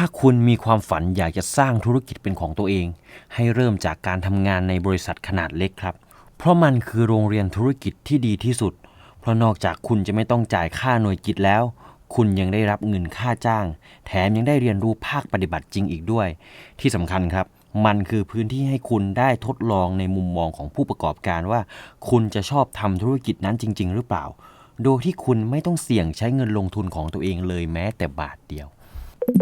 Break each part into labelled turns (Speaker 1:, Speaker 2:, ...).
Speaker 1: ถ้าคุณมีความฝันอยากจะสร้างธุรกิจเป็นของตัวเอง ให้เริ่มจากการทำงานในบริษัทขนาดเล็กครับ เพราะมันคือโรงเรียนธุรกิจที่ดีที่สุด เพราะนอกจากคุณจะไม่ต้องจ่ายค่าหน่วยกิจแล้ว คุณยังได้รับเงินค่าจ้าง แถมยังได้เรียนรู้ภาคปฏิบัติจริงอีกด้วย ที่สำคัญครับ มันคือพื้นที่ให้คุณได้ทดลองในมุมมองของผู้ประกอบการว่า คุณจะชอบทำธุรกิจนั้นจริง ๆ หรือเปล่า โดยที่คุณไม่ต้องเสี่ยงใช้เงินลงทุนของตัวเองเลยแม้แต่บาทเดียว ถึง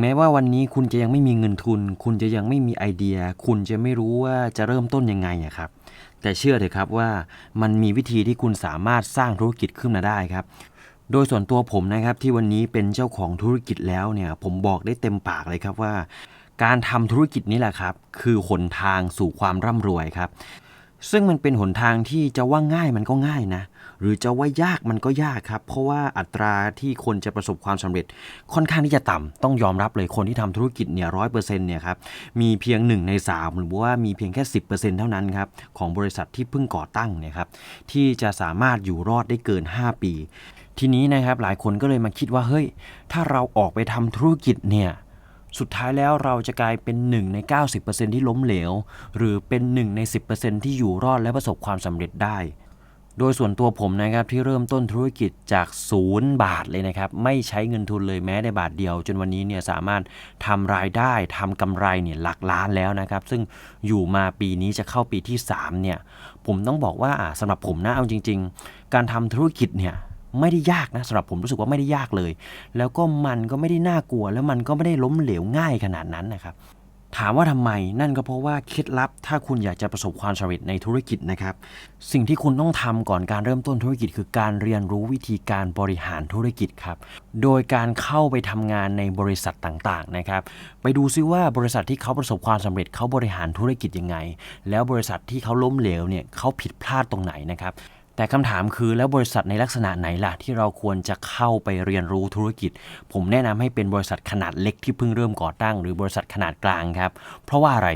Speaker 1: แม้ว่าวันนี้คุณจะยังไม่มีเงินทุน คุณจะยังไม่มีไอเดีย คุณจะไม่รู้ว่าจะเริ่มต้นยังไงอะครับ แต่เชื่อเถอะครับว่ามันมีวิธีที่คุณสามารถสร้างธุรกิจขึ้นมาได้ครับ โดยส่วนตัวผมนะครับที่วันนี้เป็นเจ้าของธุรกิจแล้วเนี่ย ผมบอกได้เต็มปากเลยครับว่า การทำธุรกิจนี้แหละครับ คือหนทางสู่ความร่ำรวยครับ ซึ่งมันเป็นหนทางที่จะว่าง่ายมันก็ง่ายนะ หรือจะว่ายากมันก็ยากครับ เพราะว่าอัตราที่คนจะประสบความสำเร็จค่อนข้างที่จะต่ำต้องยอมรับเลยคนที่ทำธุรกิจเนี่ยร้อยเปอร์เซ็นต์เนี่ยครับมีเพียง 1 ใน 3 หรือว่ามีเพียงแค่ 10%เท่านั้นครับของบริษัทที่เพิ่งก่อตั้งเนี่ยครับที่จะสามารถอยู่รอดได้เกิน 5 ปี ทีนี้นะครับหลายคนก็เลยมาคิดว่าเฮ้ย ถ้าเราออกไปทำธุรกิจเนี่ย สุดท้ายแล้วเราจะกลายเป็น 1 ใน 90%ที่ล้มเหลว หรือเป็น 1 ใน 10%ที่อยู่รอดและประสบความสำเร็จได้ โดยส่วนตัวผมนะครับที่เริ่มต้นธุรกิจจากศูนย์บาทเลยนะครับ ไม่ใช้เงินทุนเลยแม้แต่บาทเดียว จนวันนี้เนี่ยสามารถทำรายได้ทำกำไรเนี่ยหลักล้านแล้วนะครับ ซึ่งอยู่มาปีนี้จะเข้าปีที่3เนี่ยผมต้องบอกว่าสำหรับผมนะเอาจริง ๆ การทำธุรกิจเนี่ย ไม่ได้ยากนะสำหรับผมรู้สึกว่าไม่ได้ยากเลย แล้วก็มันก็ไม่ได้น่ากลัว แล้วมันก็ไม่ได้ล้มเหลวง่ายขนาดนั้นนะครับถามว่าทำไมนั่นก็เพราะว่าเคล็ดลับ ถ้าคุณอยากจะประสบความสำเร็จในธุรกิจนะครับ สิ่งที่คุณต้องทำก่อนการเริ่มต้นธุรกิจ คือการเรียนรู้วิธีการบริหารธุรกิจครับโดยการเข้าไปทำงานในบริษัทต่างๆนะครับ ไปดูซิว่าบริษัทที่เขาประสบความสำเร็จเขาบริหารธุรกิจยังไง แล้วบริษัทที่เขาล้มเหลวเนี่ยเขาผิดพลาดตรงไหนนะครับ แต่คำถามคือแล้วบริษัทในลักษณะไหนล่ะ ที่เราควรจะเข้าไปเรียนรู้ธุรกิจ ผมแนะนำให้เป็นบริษัทขนาดเล็กที่เพิ่งเริ่มก่อตั้ง หรือบริษัทขนาดกลางครับ เพราะว่าอะไร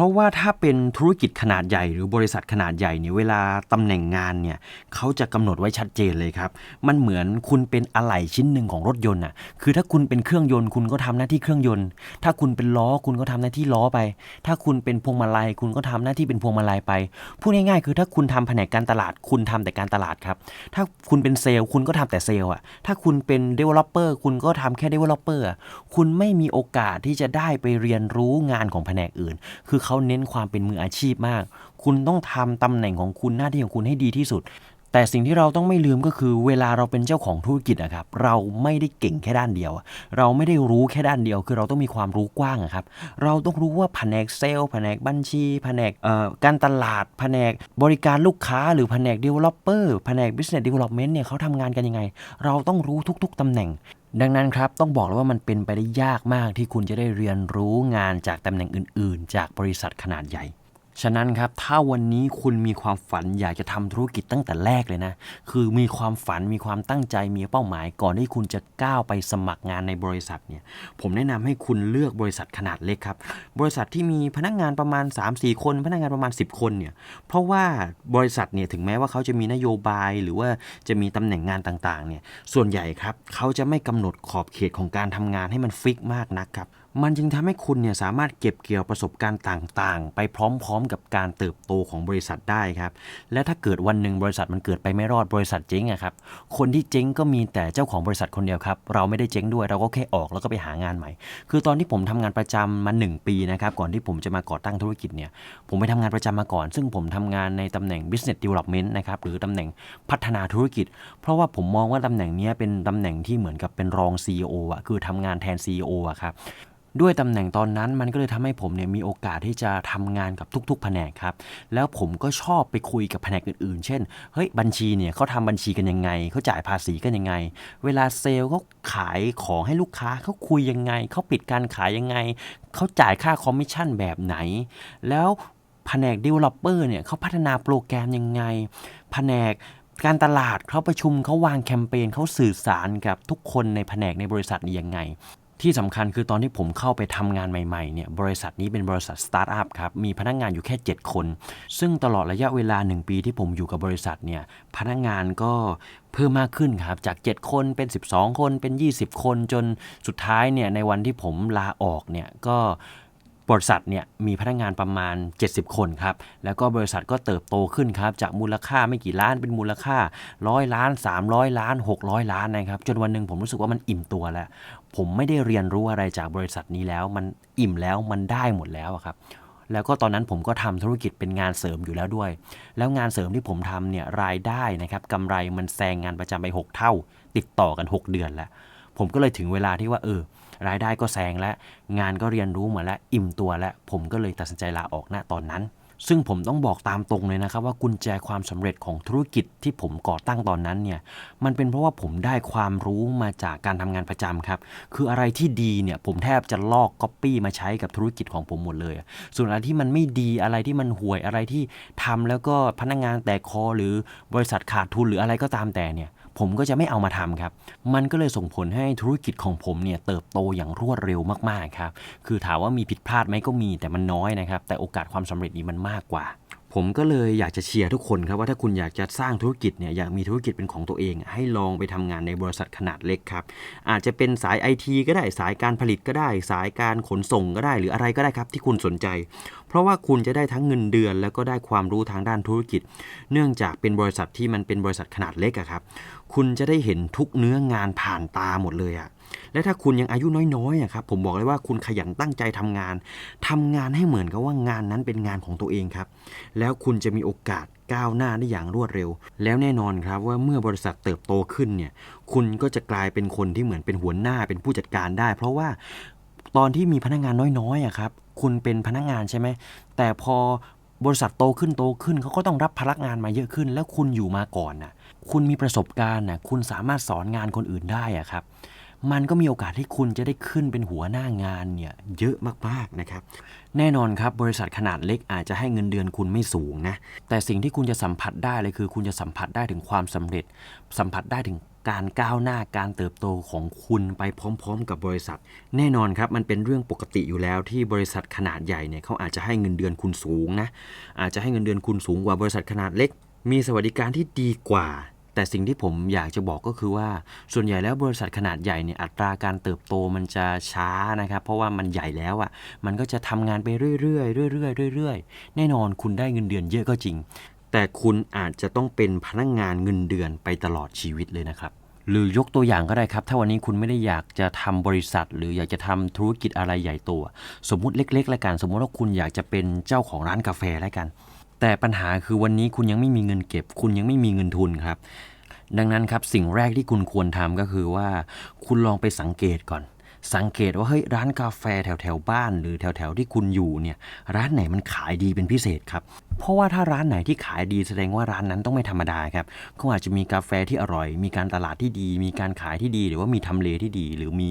Speaker 1: ราะว่าถ้าเป็นธุรกิจขนาดใหญ่หรือบริษัทขนาดใหญ่เนี่ยเวลาตำแหน่งงานเนี่ยเขาจะกำหนดไว้ชัดเจนเลยครับ มันเหมือนคุณเป็นอะไหล่ชิ้นหนึ่งของรถยนต์น่ะคือถ้าคุณเป็นเครื่องยนต์คุณก็ทำหน้าที่เครื่องยนต์ ถ้าคุณเป็นล้อคุณก็ทำหน้าที่ล้อไป ถ้าคุณเป็นพวงมาลัยคุณก็ทำหน้าที่เป็นพวงมาลัยไปพูดง่ายๆคือถ้าคุณทำแผนกการตลาดคุณทำแต่การตลาดครับถ้าคุณเป็นเซลล์คุณก็ทำแต่เซลล์อะถ้าคุณเป็น developer คุณก็ทำแค่ developer อะคุณไม่มีโอกาสที่จะได้ไปเรียนรู้งานของแผนกอื่น คือเขาเน้นความเป็นมืออาชีพมาก คุณต้องทำตำแหน่งของคุณหน้าที่ของคุณให้ดีที่สุด แต่สิ่งที่เราต้องไม่ลืมก็คือเวลาเราเป็นเจ้าของธุรกิจอะครับ เราไม่ได้เก่งแค่ด้านเดียว เราไม่ได้รู้แค่ด้านเดียว คือเราต้องมีความรู้กว้างอะครับ เราต้องรู้ว่าแผนกเซลล์แผนกบัญชี แผนกการตลาด แผนกบริการลูกค้า หรือแผนก developer แผนก business development เนี่ยเขาทำงานกันยังไง เราต้องรู้ทุก ๆตำแหน่งดังนั้นครับต้องบอกเลยว่ามันเป็นไปได้ยากมากที่คุณจะได้เรียนรู้งานจากตำแหน่งอื่น ๆ จากบริษัทขนาดใหญ่ ฉะนั้นครับถ้าวันนี้คุณมีความฝันอยากจะทำธุรกิจตั้งแต่แรกเลยนะ คือมีความฝันมีความตั้งใจมีเป้าหมาย ก่อนที่คุณจะก้าวไปสมัครงานในบริษัทเนี่ยผมแนะนำให้คุณเลือกบริษัทขนาดเล็กครับ บริษัทที่มีพนักงานประมาณ 3-4 คน พนักงานประมาณ 10 คนเนี่ยเพราะว่าบริษัทเนี่ยถึงแม้ว่าเขาจะมีนโยบายหรือว่าจะมีตำแหน่งงานต่างๆเนี่ยส่วนใหญ่ครับเขาจะไม่กำหนดขอบเขตของการทำงานให้มันฟิกมากนักครับมันจึงทำให้คุณเนี่ยสามารถเก็บเกี่ยวประสบการณ์ต่างๆ ไปพร้อมๆ กับการเติบโตของบริษัทได้ครับ และถ้าเกิดวันหนึ่งบริษัทมันเกิดไปไม่รอดบริษัทเจ๊งอะครับ คนที่เจ๊งก็มีแต่เจ้าของบริษัทคนเดียวครับ เราไม่ได้เจ๊งด้วยเราก็แค่ออกแล้วก็ไปหางานใหม่ คือตอนที่ผมทำงานประจำมา 1 ปีนะครับ ก่อนที่ผมจะมาก่อตั้งธุรกิจเนี่ย ผมไปทำงานประจำมาก่อน ซึ่งผมทำงานในตำแหน่ง business development นะครับหรือตำแหน่งพัฒนาธุรกิจ เพราะว่าผมมองว่าตำแหน่งนี้เป็นตำแหน่งที่เหมือนกับเป็นรอง CEO อะคือทำงานแทน CEO อะครับ ด้วยตำแหน่งตอนนั้นมันก็เลยทำให้ผมเนี่ยมีโอกาสที่จะทำงานกับทุกๆ แผนกครับ แล้วผมก็ชอบไปคุยกับแผนกอื่นๆ เช่น เฮ้ยบัญชีเนี่ยเขาทำบัญชีกันยังไง เขาจ่ายภาษีกันยังไง เวลาเซลล์เขาขายของให้ลูกค้าเขาคุยยังไง เขาปิดการขายยังไง เขาจ่ายค่าคอมมิชชั่นแบบไหน แล้วแผนก developer เนี่ยเขาพัฒนาโปรแกรมยังไง แผนกการตลาดเขาประชุมเขาวางแคมเปญเขาสื่อสารกับทุกคนในแผนกในบริษัทนี้ยังไง ที่สำคัญคือตอนที่ผมเข้าไปทำงานใหม่ๆเนี่ยบริษัทนี้เป็นบริษัทสตาร์ทอัพครับมีพนักงานอยู่แค่ 7 คน ซึ่งตลอดระยะเวลา 1 ปีที่ผมอยู่กับบริษัทเนี่ยพนักงานก็เพิ่มมากขึ้นครับจาก 7 คนเป็น 12 คนเป็น 20 คนจนสุดท้ายเนี่ยในวันที่ผมลาออกเนี่ยก็บริษัทเนี่ยมีพนักงานประมาณ 70 คนครับ แล้วก็บริษัทก็เติบโตขึ้นครับ จากมูลค่าไม่กี่ล้านเป็นมูลค่าร้อยล้าน 300 ล้าน 600 ล้านนะครับ จนวันหนึ่งผมรู้สึกว่ามันอิ่มตัวแล้ว ผมไม่ได้เรียนรู้อะไรจากบริษัทนี้แล้ว มันอิ่มแล้วมันได้หมดแล้วครับ แล้วก็ตอนนั้นผมก็ทำธุรกิจเป็นงานเสริมอยู่แล้วด้วย แล้วงานเสริมที่ผมทำเนี่ยรายได้นะครับกำไรมันแซงงานประจำไป 6 เท่า ติดต่อกัน 6 เดือนแล้ว ผมก็เลยถึงเวลาที่ว่าเออ รายได้ก็แซงแล้วงานก็เรียนรู้มาแล้วอิ่มตัวแล้วผมก็เลยตัดสินใจลาออกณตอนนั้น ซึ่งผมต้องบอกตามตรงเลยนะครับว่ากุญแจความสำเร็จของธุรกิจที่ผมก่อตั้งตอนนั้นเนี่ยมันเป็นเพราะว่าผมได้ความรู้มาจากการทำงานประจำครับคืออะไรที่ดีเนี่ยผมแทบจะลอกก๊อปปี้มาใช้กับธุรกิจของผมหมดเลย ส่วนอะไรที่มันไม่ดีอะไรที่มันห่วยอะไรที่ทำแล้วก็พนักงานแตกคอหรือบริษัทขาดทุนหรืออะไรก็ตามแต่เนี่ย ผมก็จะไม่เอามาทำครับ มันก็เลยส่งผลให้ธุรกิจของผมเนี่ยเติบโตอย่างรวดเร็วมากๆครับ คือถามว่ามีผิดพลาดไหมก็มีแต่มันน้อยนะครับ แต่โอกาสความสำเร็จนี้มันมากกว่า ผมก็เลยอยากจะเชียร์ทุกคนครับว่าถ้าคุณอยากจะสร้างธุรกิจเนี่ยอยากมีธุรกิจเป็นของตัวเอง ให้ลองไปทำงานในบริษัทขนาดเล็กครับ อาจจะเป็นสายไอทีก็ได้สายการผลิตก็ได้ สายการขนส่งก็ได้ หรืออะไรก็ได้ครับที่คุณสนใจ เพราะว่าคุณจะได้ทั้งเงินเดือน แล้วก็ได้ความรู้ทางด้านธุรกิจ เนื่องจากเป็นบริษัทที่มันเป็นบริษัทขนาดเล็กอะครับ คุณจะได้เห็นทุกเนื้องานผ่านตาหมดเลยอะและถ้าคุณยังอายุน้อยๆอะครับผมบอกเลยว่าคุณขยันตั้งใจทำงานทำงานให้เหมือนกับว่างานนั้นเป็นงานของตัวเองครับ แล้วคุณจะมีโอกาสก้าวหน้าได้อย่างรวดเร็ว แล้วแน่นอนครับว่าเมื่อบริษัทเติบโตขึ้นเนี่ย คุณก็จะกลายเป็นคนที่เหมือนเป็นหัวหน้าเป็นผู้จัดการได้ เพราะว่าตอนที่มีพนักงานน้อยๆอะครับ คุณเป็นพนักงานใช่ไหม แต่พอบริษัทโตขึ้นโตขึ้นเขาก็ต้องรับพนักงานมาเยอะขึ้น แล้วคุณอยู่มาก่อนน่ะคุณมีประสบการณ์น่ะคุณสามารถสอนงานคนอื่นได้อะครับมันก็มีโอกาสที่คุณจะได้ขึ้นเป็นหัวหน้างานเนี่ยเยอะมากๆนะครับ แน่นอนครับบริษัทขนาดเล็กอาจจะให้เงินเดือนคุณไม่สูงนะ แต่สิ่งที่คุณจะสัมผัสได้เลยคือ คุณจะสัมผัสได้ถึงความสำเร็จ สัมผัสได้ถึง การก้าวหน้าการเติบโตของคุณไปพร้อม ๆ กับบริษัท แน่นอนครับมันเป็นเรื่องปกติอยู่แล้วที่บริษัทขนาดใหญ่เนี่ยเขาอาจจะให้เงินเดือนคุณสูงนะอาจจะให้เงินเดือนคุณสูงกว่าบริษัทขนาดเล็ก มีสวัสดิการที่ดีกว่า แต่สิ่งที่ผมอยากจะบอกก็คือว่า ส่วนใหญ่แล้วบริษัทขนาดใหญ่เนี่ยอัตราการเติบโตมันจะช้านะครับ เพราะว่ามันใหญ่แล้วอะ่ะมันก็จะทำงานไปเรื่อยๆเรื่อยๆเรื่อยๆแน่นอนคุณได้เงินเดือนเยอะก็จริงแต่คุณอาจจะต้องเป็นพนักงานเงินเดือนไปตลอดชีวิตเลยนะครับ หรือยกตัวอย่างก็ได้ครับ ถ้าวันนี้คุณไม่ได้อยากจะทำบริษัท หรืออยากจะทำธุรกิจอะไรใหญ่โตสมมุติเล็กๆแล้วกัน สมมุติว่าคุณอยากจะเป็นเจ้าของร้านกาแฟแล้วกัน แต่ปัญหาคือวันนี้คุณยังไม่มีเงินเก็บ คุณยังไม่มีเงินทุนครับ ดังนั้นครับสิ่งแรกที่คุณควรทำก็คือว่า คุณลองไปสังเกตก่อน สังเกตว่าเฮ้ยร้านกาแฟแถวแถวบ้านหรือแถวแถวที่คุณอยู่เนี่ยร้านไหนมันขายดีเป็นพิเศษครับ เพราะว่าถ้าร้านไหนที่ขายดีแสดงว่าร้านนั้นต้องไม่ธรรมดาครับเขาอาจจะมีกาแฟที่อร่อย มีการตลาดที่ดี มีการขายที่ดี หรือว่ามีทำเลที่ดี หรือมี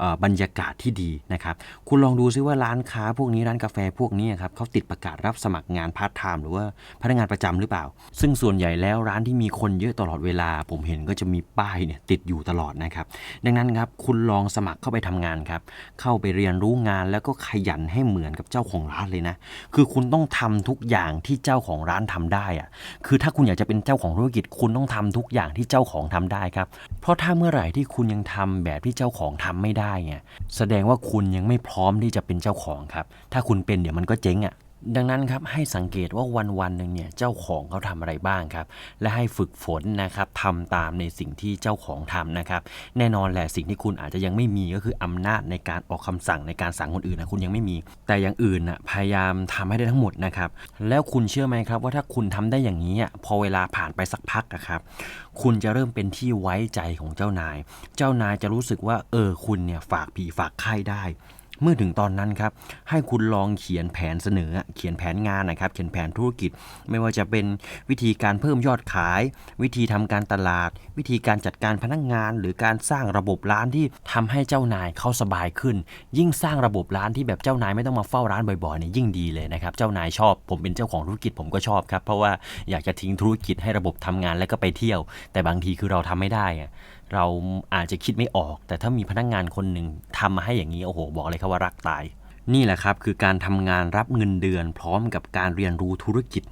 Speaker 1: ออบรรยากาศที่ดีนะครับคุณลองดูซิว่าร้านค้าพวกนี้ร้านกาแฟพวกนี้ครับเขาติดประกาศรับสมัครงานพาร์ทไทม์หรือว่าพนักงานประจำหรือเปล่า ซึ่งส่วนใหญ่แล้วร้านที่มีคนเยอะตลอดเวลา ผมเห็นก็จะมีป้ายเนี่ยติดอยู่ตลอดนะครับดังนั้นครับคุณลองสมัครเข้าไปทำงงานครับ เข้าไปเรียนรู้งานแล้วก็ขยันให้เหมือนกับเจ้าของร้านเลยนะ คือคุณต้องทำทุกอย่างที่เจ้าของร้านทำได้อะคือถ้าคุณอยากจะเป็นเจ้าของธุรกิจ คุณต้องทำทุกอย่างที่เจ้าของทำได้ครับ เพราะถ้าเมื่อไหร่ที่คุณยังทำแบบที่เจ้าของทำไม่ได้เนี่ยแสดงว่าคุณยังไม่พร้อมที่จะเป็นเจ้าของครับ ถ้าคุณเป็นเดี๋ยวมันก็เจ๊งอะ ดังนั้นครับให้สังเกตว่าวันวันหนึ่งเนี่ยเจ้าของเขาทำอะไรบ้างครับ และให้ฝึกฝนนะครับทำตามในสิ่งที่เจ้าของทำนะครับ แน่นอนแหละสิ่งที่คุณอาจจะยังไม่มีก็คืออำนาจในการออกคำสั่งในการสั่งคนอื่นนะคุณยังไม่มี แต่อย่างอื่นน่ะพยายามทำให้ได้ทั้งหมดนะครับ แล้วคุณเชื่อไหมครับว่าถ้าคุณทำได้อย่างนี้พอเวลาผ่านไปสักพักนะครับคุณจะเริ่มเป็นที่ไว้ใจของเจ้านาย เจ้านายจะรู้สึกว่าเออคุณเนี่ยฝากผีฝากไข้ได้ เมื่อถึงตอนนั้นครับให้คุณลองเขียนแผนเสนอ เขียนแผนงานนะครับ เขียนแผนธุรกิจ ไม่ว่าจะเป็นวิธีการเพิ่มยอดขาย วิธีทำการตลาด วิธีการจัดการพนักงาน หรือการสร้างระบบร้านที่ทำให้เจ้านายเขาสบายขึ้น ยิ่งสร้างระบบร้านที่แบบเจ้านายไม่ต้องมาเฝ้าร้านบ่อยๆเนี่ยยิ่งดีเลยนะครับ เจ้านายชอบ ผมเป็นเจ้าของธุรกิจผมก็ชอบครับ เพราะว่าอยากจะทิ้งธุรกิจให้ระบบทำงานแล้วก็ไปเที่ยว แต่บางทีคือเราทำไม่ได้อะ เราอาจจะคิดไม่ออก แต่ถ้ามีพนักงานคนหนึ่งทำมาให้อย่างนี้โอ้โห บอกเลยครับว่ารักตาย นี่แหละครับคือการทำงานรับเงินเดือนพร้อมกับการเรียนรู้ธุรกิจ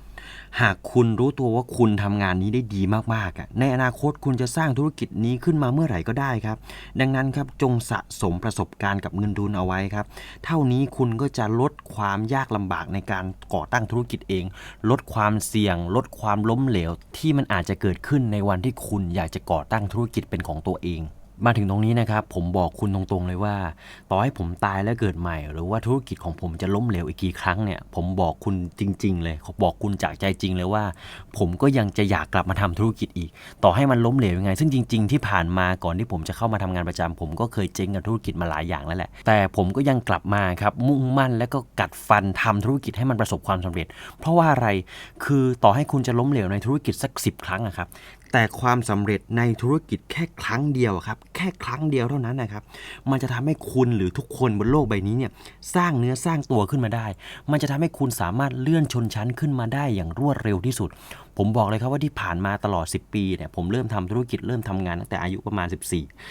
Speaker 1: หากคุณรู้ตัวว่าคุณทำงานนี้ได้ดีมากๆอะในอนาคตคุณจะสร้างธุรกิจนี้ขึ้นมาเมื่อไหร่ก็ได้ครับ ดังนั้นครับจงสะสมประสบการณ์กับเงินทุนเอาไว้ครับ เท่านี้คุณก็จะลดความยากลำบากในการก่อตั้งธุรกิจเอง ลดความเสี่ยง ลดความล้มเหลวที่มันอาจจะเกิดขึ้นในวันที่คุณอยากจะก่อตั้งธุรกิจเป็นของตัวเอง มาถึงตรงนี้นะครับ ผมบอกคุณตรงๆเลยว่า ต่อให้ผมตายแล้วเกิดใหม่ หรือว่าธุรกิจของผมจะล้มเหลวอีกกี่ครั้งเนี่ย ผมบอกคุณจริง ๆ เลยบอกคุณจากใจจริงเลยว่า ผมก็ยังจะอยากกลับมาทำธุรกิจอีก ต่อให้มันล้มเหลวยังไง ซึ่งจริง ๆ ที่ผ่านมาก่อนที่ผมจะเข้ามาทำงานประจำผมก็เคยเจ๊งกับธุรกิจมาหลายอย่างแล้วแหละ แต่ผมก็ยังกลับมาครับมุ่งมั่นและก็กัดฟันทำธุรกิจให้มันประสบความสำเร็จ เพราะว่าอะไรคือต่อให้คุณจะล้มเหลวในธุรกิจสักสิบครั้งอะครับ แต่ความสำเร็จในธุรกิจแค่ครั้งเดียวครับแค่ครั้งเดียวเท่านั้นนะครับ มันจะทำให้คุณหรือทุกคนบนโลกใบนี้เนี่ยสร้างเนื้อสร้างตัวขึ้นมาได้ มันจะทำให้คุณสามารถเลื่อนชนชั้นขึ้นมาได้อย่างรวดเร็วที่สุด ผมบอกเลยครับว่าที่ผ่านมาตลอด 10 ปีเนี่ยผมเริ่มทำธุรกิจเริ่มทำงานตั้งแต่อายุประมาณ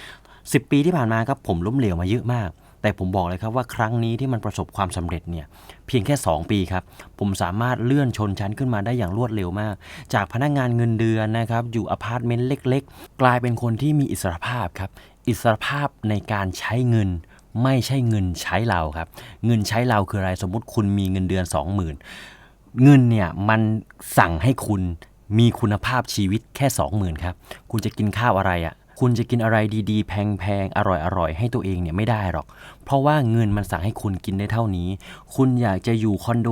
Speaker 1: 14 10 ปีที่ผ่านมาครับผมล้มเหลวมาเยอะมาก แต่ผมบอกเลยครับว่าครั้งนี้ที่มันประสบความสำเร็จเนี่ยเพียงแค่ 2 ปีครับ ผมสามารถเลื่อนชนชั้นขึ้นมาได้อย่างรวดเร็วมาก จากพนักงานเงินเดือนนะครับ อยู่อพาร์ตเมนต์เล็ก ๆ กลายเป็นคนที่มีอิสรภาพครับ อิสรภาพในการใช้เงินไม่ใช่เงินใช้เราครับ เงินใช้เราคืออะไรสมมุติคุณมีเงินเดือน 20,000 เงินเนี่ยมันสั่งให้คุณมีคุณภาพชีวิตแค่ 20,000ครับคุณจะกินข้าวอะไรอะ่ะ คุณจะกินอะไรดีๆ แพงๆ อร่อยๆ ให้ตัวเองเนี่ยไม่ได้หรอก เพราะว่าเงินมันสั่งให้คุณกินได้เท่านี้ คุณอยากจะอยู่คอนโด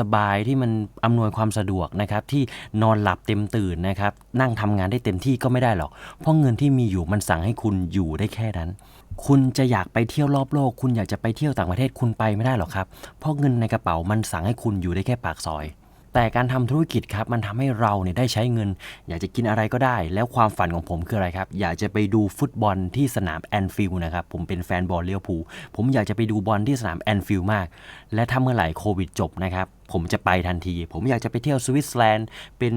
Speaker 1: สบายๆ ที่มันอำนวยความสะดวกนะครับ ที่นอนหลับเต็มตื่นนะครับ นั่งทำงานได้เต็มที่ก็ไม่ได้หรอก เพราะเงินที่มีอยู่มันสั่งให้คุณอยู่ได้แค่นั้น คุณจะอยากไปเที่ยวรอบโลก คุณอยากจะไปเที่ยวต่างประเทศคุณไปไม่ได้หรอกครับ เพราะเงินในกระเป๋ามันสั่งให้คุณอยู่ได้แค่ปากซอย แต่การทำธุรกิจครับมันทำให้เราเนี่ยได้ใช้เงิน อยากจะกินอะไรก็ได้ แล้วความฝันของผมคืออะไรครับ อยากจะไปดูฟุตบอลที่สนามแอนฟิลด์นะครับ ผมเป็นแฟนบอลเลี้ยวภูผมอยากจะไปดูบอลที่สนามแอนฟิลด์มาก และถ้าเมื่อไหร่โควิดจบนะครับผมจะไปทันที ผมอยากจะไปเที่ยวสวิตเซอร์แลนด์ เป็น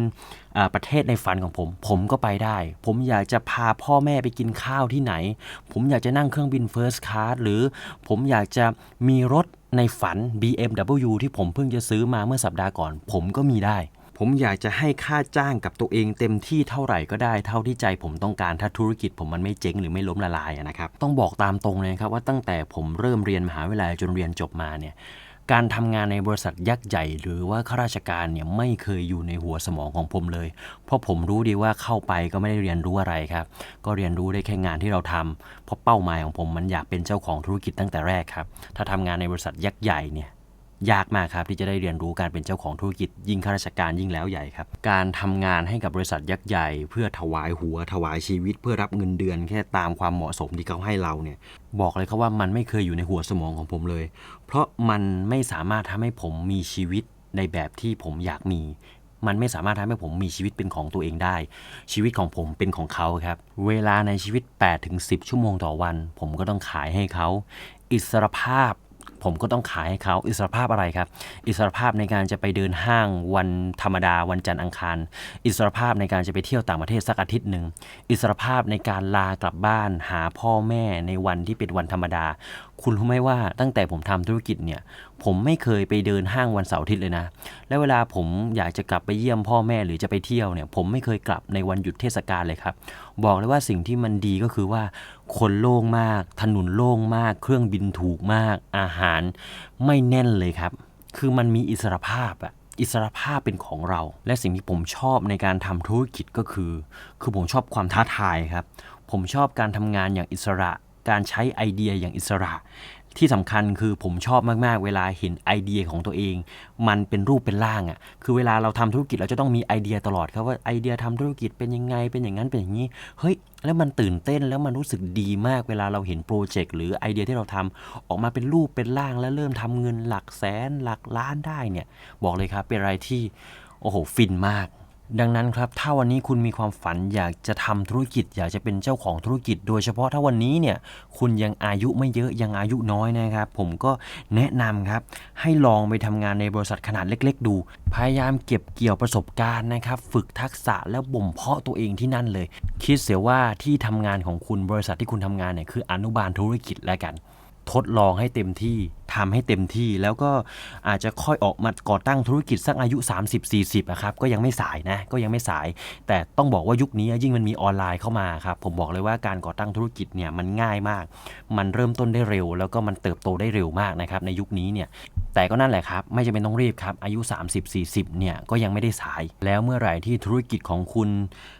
Speaker 1: ประเทศในฝันของผม ผมก็ไปได้ ผมอยากจะพาพ่อแม่ไปกินข้าวที่ไหน ผมอยากจะนั่งเครื่องบินเฟิร์สคลาสหรือผมอยากจะมีรถ ในฝัน BMW ที่ผมเพิ่งจะซื้อมาเมื่อสัปดาห์ก่อน ผมก็มีได้ ผมอยากจะให้ค่าจ้างกับตัวเองเต็มที่เท่าไหร่ก็ได้ เท่าที่ใจผมต้องการถ้าธุรกิจผมมันไม่เจ๊งหรือไม่ล้มละลายนะครับ ต้องบอกตามตรงเลยครับว่าตั้งแต่ผมเริ่มเรียนมหาวิทยาลัยจนเรียนจบมาเนี่ย การทำงานในบริษัทยักษ์ใหญ่ หรือว่าข้าราชการเนี่ยไม่เคยอยู่ในหัวสมองของผมเลย เพราะผมรู้ดีว่าเข้าไปก็ไม่ได้เรียนรู้อะไรครับ ก็เรียนรู้ได้แค่งานที่เราทำเพราะเป้าหมายของผมมันอยากเป็นเจ้าของธุรกิจตั้งแต่แรกครับ ถ้าทำงานในบริษัทยักษ์ใหญ่เนี่ย ยากมากครับที่จะได้เรียนรู้การเป็นเจ้าของธุรกิจยิ่งข้าราชการยิ่งแล้วใหญ่ครับ การทำงานให้กับบริษัทยักษ์ใหญ่ เพื่อถวายหัวถวายชีวิต เพื่อรับเงินเดือนแค่ตามความเหมาะสมที่เขาให้เราเนี่ยบอกเลยครับว่ามันไม่เคยอยู่ในหัวสมองของผมเลย เพราะมันไม่สามารถทำให้ผมมีชีวิตในแบบที่ผมอยากมี มันไม่สามารถทำให้ผมมีชีวิตเป็นของตัวเองได้ ชีวิตของผมเป็นของเขาครับ เวลาในชีวิต8-10 ชั่วโมงต่อวัน ผมก็ต้องขายให้เขา อิสรภาพ ผมก็ต้องขายให้เขาอิสรภาพอะไรครับ อิสรภาพในการจะไปเดินห้างวันธรรมดาวันจันทร์อังคาร อิสรภาพในการจะไปเที่ยวต่างประเทศสักอาทิตย์หนึ่งอิสรภาพในการลากลับบ้านหาพ่อแม่ในวันที่เป็นวันธรรมดา คุณรู้ไหมว่าตั้งแต่ผมทำธุรกิจเนี่ย ผมไม่เคยไปเดินห้างวันเสาร์อาทิตย์เลยนะ และเวลาผมอยากจะกลับไปเยี่ยมพ่อแม่หรือจะไปเที่ยวเนี่ย ผมไม่เคยกลับในวันหยุดเทศกาลเลยครับ บอกเลยว่าสิ่งที่มันดีก็คือว่าคนโล่งมาก ถนนโล่งมาก เครื่องบินถูกมาก อาหารไม่แน่นเลยครับ คือมันมีอิสรภาพอะอิสรภาพเป็นของเรา และสิ่งที่ผมชอบในการทำธุรกิจก็คือ คือผมชอบความท้าทายครับ ผมชอบการทำงานอย่างอิสระ การใช้ไอเดียอย่างอิสระ ที่สำคัญคือผมชอบมากๆ เวลาเห็นไอเดียของตัวเอง มันเป็นรูปเป็นร่างอะ่ะคือเวลาเราทำธุรกิจเราจะต้องมีไอเดียตลอดครับว่าไอเดียทำธุรกิจเป็นยังไงเป็นอย่างนั้นเป็นอย่างนี้เฮ้ยแล้วมันตื่นเต้นแล้วมันรู้สึกดีมากเวลาเราเห็นโปรเจกต์หรือไอเดียที่เราทำออกมาเป็นรูปเป็นร่างแล้วเริ่มทำเงินหลักแสนหลักล้านได้เนี่ยบอกเลยครับเป็นอะไรที่โอ้โหฟินมาก ดังนั้นครับ ถ้าวันนี้คุณมีความฝันอยากจะทำธุรกิจ อยากจะเป็นเจ้าของธุรกิจ โดยเฉพาะถ้าวันนี้เนี่ยคุณยังอายุไม่เยอะยังอายุน้อยนะครับ ผมก็แนะนำครับให้ลองไปทำงานในบริษัทขนาดเล็ก ๆ ดู พยายามเก็บเกี่ยวประสบการณ์นะครับ ฝึกทักษะแล้วบ่มเพาะตัวเองที่นั่นเลย คิดเสียว่าที่ทำงานของคุณบริษัทที่คุณทำงานเนี่ยคืออนุบาลธุรกิจแล้วกัน ทดลองให้เต็มที่ทำให้เต็มที่แล้วก็อาจจะค่อยออกมาก่อตั้งธุรกิจสักอายุ 30-40อะครับก็ยังไม่สายนะก็ยังไม่สาย แต่ต้องบอกว่ายุคนี้ยิ่งมันมีออนไลน์เข้ามาครับผมบอกเลยว่าการก่อตั้งธุรกิจเนี่ยมันง่ายมาก มันเริ่มต้นได้เร็ว แล้วก็มันเติบโตได้เร็วมากนะครับในยุคนี้เนี่ยแต่ก็นั่นแหละครับ ไม่จำเป็นต้องรีบครับ อายุ 30-40เนี่ยก็ยังไม่ได้สาย แล้วเมื่อไหร่ที่ธุรกิจของคุณ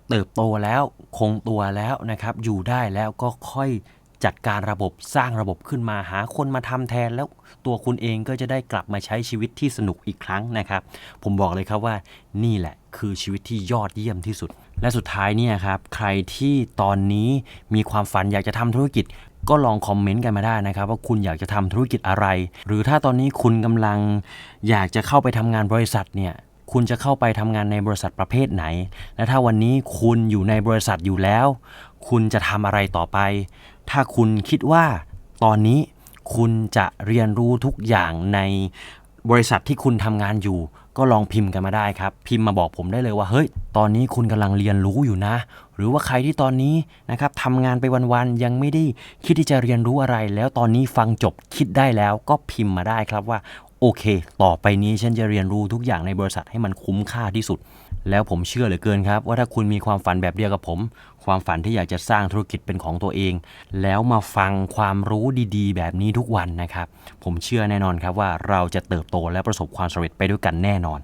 Speaker 1: เติบโตแล้วคงตัวแล้วนะครับอยู่ได้แล้วก็ค่อย จัดการระบบสร้างระบบขึ้นมาหาคนมาทำแทน แล้วตัวคุณเองก็จะได้กลับมาใช้ชีวิตที่สนุกอีกครั้งนะครับ ผมบอกเลยครับว่านี่แหละคือชีวิตที่ยอดเยี่ยมที่สุด และสุดท้ายเนี่ยครับใครที่ตอนนี้มีความฝันอยากจะทำธุรกิจก็ลองคอมเมนต์กันมาได้นะครับ ว่าคุณอยากจะทำธุรกิจอะไร หรือถ้าตอนนี้คุณกำลังอยากจะเข้าไปทำงานบริษัทเนี่ยคุณจะเข้าไปทำงานในบริษัทประเภทไหน และถ้าวันนี้คุณอยู่ในบริษัทอยู่แล้ว คุณจะทำอะไรต่อไป ถ้าคุณคิดว่าตอนนี้คุณจะเรียนรู้ทุกอย่างในบริษัทที่คุณทำงานอยู่ ก็ลองพิมพ์กันมาได้ครับ พิมพ์มาบอกผมได้เลยว่าเฮ้ย ตอนนี้คุณกำลังเรียนรู้อยู่นะ หรือว่าใครที่ตอนนี้นะครับทำงานไปวันๆยังไม่ได้คิดที่จะเรียนรู้อะไร แล้วตอนนี้ฟังจบคิดได้แล้วก็พิมพ์มาได้ครับว่าโอเค ต่อไปนี้ฉันจะเรียนรู้ทุกอย่างในบริษัทให้มันคุ้มค่าที่สุด แล้วผมเชื่อเหลือเกินครับ ว่าถ้าคุณมีความฝันแบบเดียวกับผม ความฝันที่อยากจะสร้างธุรกิจเป็นของตัวเอง แล้วมาฟังความรู้ดีๆ แบบนี้ทุกวันนะครับ ผมเชื่อแน่นอนครับว่าเราจะเติบโตและประสบความสำเร็จไปด้วยกันแน่นอน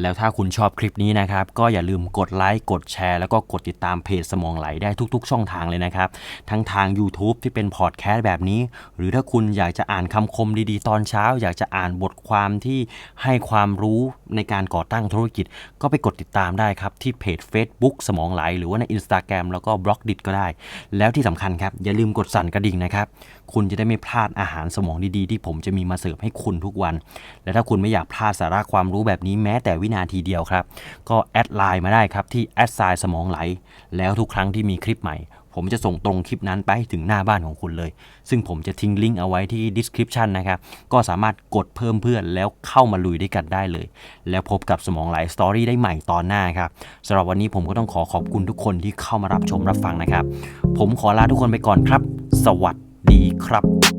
Speaker 1: แล้วถ้าคุณชอบคลิปนี้นะครับ ก็อย่าลืมกดไลค์กดแชร์แล้วก็กดติดตามเพจสมองไหลได้ทุกๆ ช่องทางเลยนะครับ ทั้งทาง YouTube ที่เป็นพอดแคสต์แบบนี้ หรือถ้าคุณอยากจะอ่านคำคมดีๆ ตอนเช้า อยากจะอ่านบทความที่ให้ความรู้ในการก่อตั้งธุรกิจ ก็ไปกดติดตามได้ครับ ที่เพจ Facebook สมองไหล หรือว่าใน Instagram แล้วก็บล็อกดิก็ได้ แล้วที่สำคัญครับอย่าลืมกดสั่นกระดิ่งนะครับ คุณจะได้ไม่พลาดอาหารสมองดีๆ ที่ผมจะมีมาเสิร์ฟให้คุณทุกวัน และถ้าคุณไม่อยากพลาดสาระความรู้แบบนี้แม้แต่วินาทีเดียวครับ ก็แอดไลน์มาได้ครับที่แอดไซน์สมองไหล แล้วทุกครั้งที่มีคลิปใหม่ ผมจะส่งตรงคลิปนั้นไปถึงหน้าบ้านของคุณเลย ซึ่งผมจะทิ้งลิงก์เอาไว้ที่ description นะครับ ก็สามารถกดเพิ่มเพื่อนแล้วเข้ามาลุยด้วยกันได้เลย แล้วพบกับสมองไหลสตอรี่ได้ใหม่ตอนหน้าครับสำหรับวันนี้ผมก็ต้องขอขอบคุณทุกคนที่เข้ามารับชมรับฟังนะครับ ผมขอลาทุกคนไปก่อนครับ สวัส ดีครับ